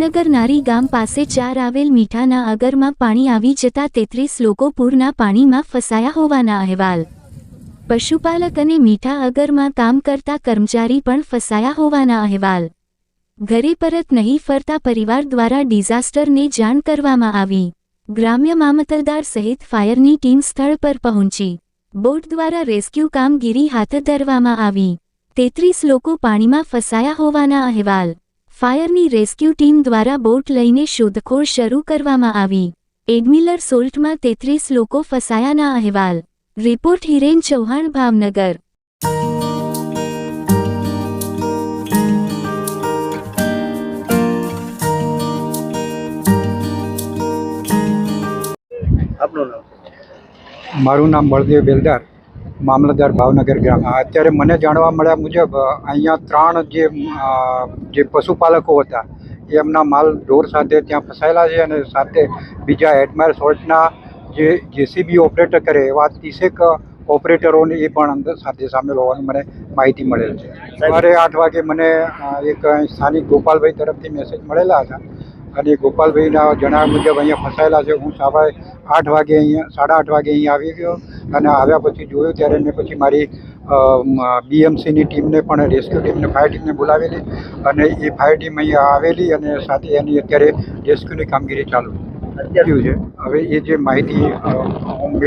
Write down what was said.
ભાવનગર નારી ગામ પાસે ચાર આવેલ મીઠાના અગરમાં પાણી આવી જતા તેત્રીસ લોકો પૂરના પાણીમાં ફસાયા હોવાના અહેવાલ. પશુપાલક અને મીઠા અગરમાં કામ કરતા કર્મચારી પણ ફસાયા હોવાના અહેવાલ. ઘરે પરત નહીં ફરતા પરિવાર દ્વારા ડિઝાસ્ટરને જાણ કરવામાં આવી. ગ્રામ્ય મામતલદાર સહિત ફાયરની ટીમ સ્થળ પર પહોંચી. બોટ દ્વારા રેસ્ક્યુ કામગીરી હાથ ધરવામાં આવી. તેત્રીસ લોકો પાણીમાં ફસાયા હોવાના અહેવાલ. ફાયરની રેસ્ક્યુ ટીમ દ્વારા બોટ લઈને શોધખોળ શરૂ કરવામાં આવી. એડમિલર સોલ્ટમાં તેત્રીસ લોકો ફસાયાના અહેવાલ. રિપોર્ટ હિરેન ચૌહાણ, ભાવનગર. મારું નામ બળદેવ બેલદાર. મામલતદાર ભાવનગર ગ્રામ. અત્યારે મને જાણવા મળ્યા મુજબ અહીંયા ત્રણ જે જે પશુપાલકો હતા એ એમના માલ ઢોર સાથે ત્યાં ફસાયેલા છે અને સાથે બીજા એડમાયર સોર્ટના જે જેસીબી ઓપરેટર કરે એવા ત્રીસેક ઓપરેટરોને એ પણ અંદર સાથે સામેલ હોવાની મને માહિતી મળેલ છે. સવારે આઠ વાગે મને એક સ્થાનિક ગોપાલભાઈ તરફથી મેસેજ મળેલા હતા. અને ગોપાલભાઈના જણાવ્યા મુજબ અહીંયા ફસાયેલા છે. હું સવારે આઠ વાગે અહીંયા સાડા આઠ વાગે અહીંયા આવી ગયો અને આવ્યા પછી જોયું ત્યારે મેં પછી મારી બીએમસીની ટીમને પણ રેસ્ક્યુ ટીમને ફાયર ટીમને બોલાવેલી અને એ ફાયર ટીમ અહીંયા આવેલી અને સાથે એની અત્યારે રેસ્ક્યુની કામગીરી ચાલુ. છે હવે એ જે માહિતી હું